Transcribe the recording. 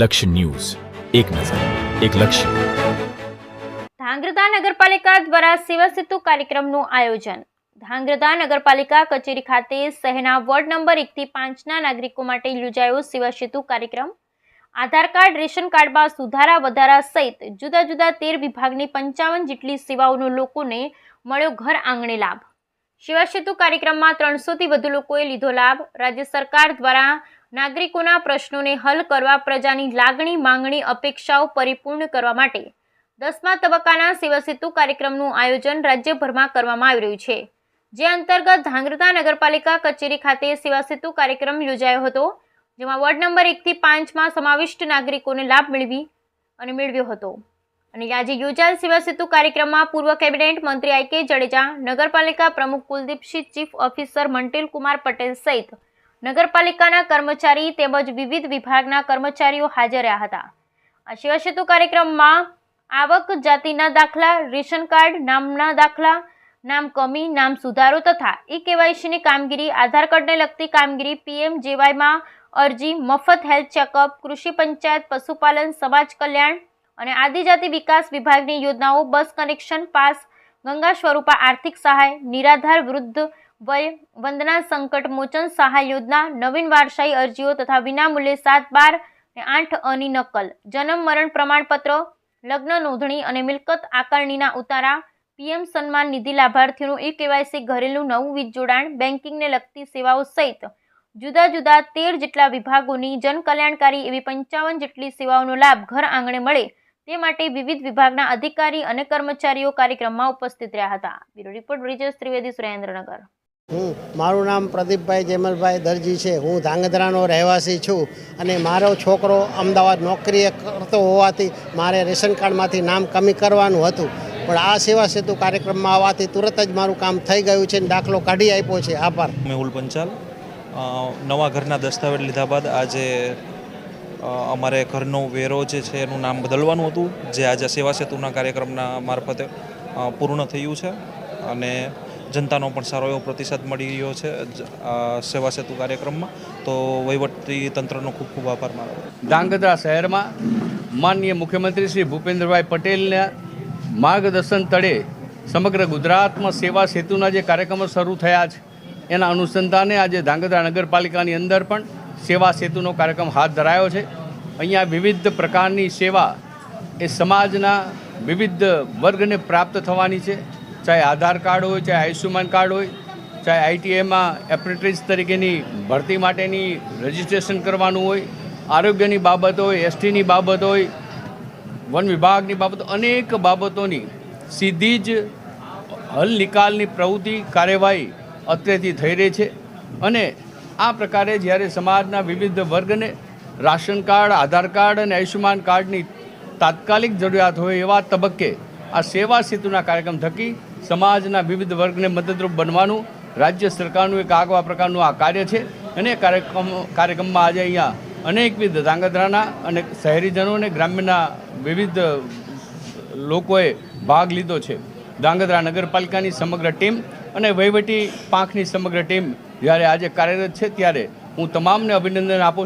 લક્ષ્ય ન્યૂઝ. એક નજર, એક લક્ષ્ય. ધાંગ્રધા નગરપાલિકા દ્વારા સેવા સેતુ કાર્યક્રમનું આયોજન. ધાંગ્રધા નગરપાલિકા કચેરી ખાતે શહેરના વોર્ડ નંબર એકથી પાંચના નાગરિકો માટે યોજાયો સેવા સેતુ કાર્યક્રમ. આધાર કાર્ડ, રેશન કાર્ડમાં સુધારા વધારા સહિત જુદા જુદા તેર વિભાગની પંચાવન જેટલી સેવાઓનો લોકોને મળ્યો ઘર આંગણે લાભ. સેવા સેતુ કાર્યક્રમમાં ત્રણસોથી વધુ લોકોએ લીધો લાભ. રાજ્ય સરકાર દ્વારા નાગરિકોના પ્રશ્નોને હલ કરવા પ્રજાની લાગણી, માંગણી, અપેક્ષાઓ પરિપૂર્ણ કરવા માટે દસમા તબક્કાના સેવાસેતુ કાર્યક્રમનું આયોજન રાજ્યભરમાં કરવામાં આવી રહ્યું છે. જે અંતર્ગત ધાંગ્રધા નગરપાલિકા કચેરી ખાતે સેવાસેતુ કાર્યક્રમ યોજાયો હતો, જેમાં વોર્ડ નંબર એકથી પાંચમાં સમાવિષ્ટ નાગરિકોને લાભ મેળવી અને મેળવ્યો હતો. અને આજે યોજાયેલ સેવાસેતુ કાર્યક્રમમાં પૂર્વ કેબિનેટ મંત્રી આઈ કે જડેજા, નગરપાલિકા પ્રમુખ કુલદીપસિંહ ચીફ ઓફિસર મંટેલ કુમાર પટેલ સહિત નગરપાલિકાના કર્મચારી તેમજ વિવિધ વિભાગના કર્મચારીઓ હાજર રહ્યા હતા. આ સેવા કાર્યક્રમમાં આવક, જાતિના દાખલા, રેશન કાર્ડ, નામના દાખલા, નામ કમી, નામ સુધારો તથા ઈ કેવાયસીની કામગીરી, આધાર કાર્ડને લગતી કામગીરી પીએમ જેવાયમાં અરજી, મફત હેલ્થ ચેકઅપ, કૃષિ પંચાયત, પશુપાલન, સમાજ કલ્યાણ અને આદિજાતિ વિકાસ વિભાગની યોજનાઓ, bus connection, pass, Ganga Swarupa આર્થિક સહાય, નિરાધાર વૃદ્ધ વંદના સંકટ મોચન સહાય યોજના, નવીન વારસાઈ અરજીઓ તથા વિનામૂલ્યે સાત બાર અને આઠ અની નકલ, જન્મ મરણ પ્રમાણપત્ર, લગ્ન નોંધણી અને મિલકત આકારણીના ઉતારા, PM Samman Nidhi લાભાર્થીઓનું e KYC ઘરેલું નવું વીજ જોડાણ બેન્કિંગને લગતી સેવાઓ સહિત જુદા જુદા તેર જેટલા વિભાગોની જનકલ્યાણકારી એવી પંચાવન જેટલી સેવાઓનો લાભ ઘર આંગણે મળે તે માટે વિવિધ વિભાગના અધિકારી અને કર્મચારીઓ કાર્યક્રમમાં ઉપસ્થિત રહ્યા હતા. Bureau report Brijesh Trivedi, Surendranagar. હું, મારું નામ પ્રદીપભાઈ જેમલભાઈ દરજી છે. હું ધાંગધ્રાનો રહેવાસી છું અને મારો છોકરો અમદાવાદ નોકરીએ કરતો હોવાથી મારે રેશન કાર્ડમાંથી નામ કમી કરવાનું હતું. પણ આ સેવા સેતુ કાર્યક્રમમાં આવવાથી તુરત જ મારું કામ થઈ ગયું છે અને દાખલો કાઢી આપ્યો છે. આભાર. મેહુલ પંચાલ. નવા ઘરના દસ્તાવેજ લીધા બાદ આજે અમારે ઘરનો વેરો જે છે એનું નામ બદલવાનું હતું, જે આજે સેવા સેતુના કાર્યક્રમના મારફતે પૂર્ણ થયું છે. અને જનતાનો પણ સારો એવો પ્રતિસાદ મળી રહ્યો છે સેવા સેતુ કાર્યક્રમમાં. તો વહીવટી તંત્રનો ખૂબ ખૂબ આભાર માનો. ધાંગધ્રા શહેરમાં માનનીય મુખ્યમંત્રી શ્રી ભૂપેન્દ્રભાઈ પટેલના માર્ગદર્શન તળે સમગ્ર ગુજરાતમાં સેવા સેતુના જે કાર્યક્રમો શરૂ થયા છે, એના અનુસંધાને આજે ધાંગધ્રા નગરપાલિકાની અંદર પણ સેવા સેતુનો કાર્યક્રમ હાથ ધરાયો છે. અહીંયા વિવિધ પ્રકારની સેવા એ સમાજના વિવિધ વર્ગને પ્રાપ્ત થવાની છે. ચાહે આધાર કાર્ડ હોય, ચાહે આયુષ્યમાન કાર્ડ હોય, ચાહે આઈટીઆઈમાં એપ્રેન્ટિસ તરીકેની ભરતી માટેની રજિસ્ટ્રેશન કરવાનું હોય, આરોગ્યની બાબત હોય, એસટીની બાબત હોય, વન વિભાગની બાબતો અનેક બાબતોની સીધી જ હલ નિકાલની પ્રવૃત્તિ કાર્યવાહી અત્રેથી થઈ રહી છે. અને આ પ્રકારે જ્યારે સમાજના વિવિધ વર્ગને રાશન કાર્ડ, આધાર કાર્ડ અને આયુષ્યમાન કાર્ડની તાત્કાલિક જરૂરિયાત હોય એવા તબક્કે આ સેવા સેતુના કાર્યક્રમ થકી સમાજના વિવિધ વર્ગને મદદરૂપ બનવાનું રાજ્ય સરકારનું એક આગવા પ્રકારનું આ કાર્ય છે. અને કાર્યક્રમ કાર્યક્રમમાં આજે અહીંયા અનેકવિધ ધાંગધ્રાના અને શહેરીજનો અને ગ્રામ્યના વિવિધ લોકોએ ભાગ લીધો છે. ધાંગધ્રા નગરપાલિકાની સમગ્ર ટીમ અને વહીવટી પાંખની સમગ્ર ટીમ જ્યારે આજે કાર્યરત છે ત્યારે હું તમામને અભિનંદન આપું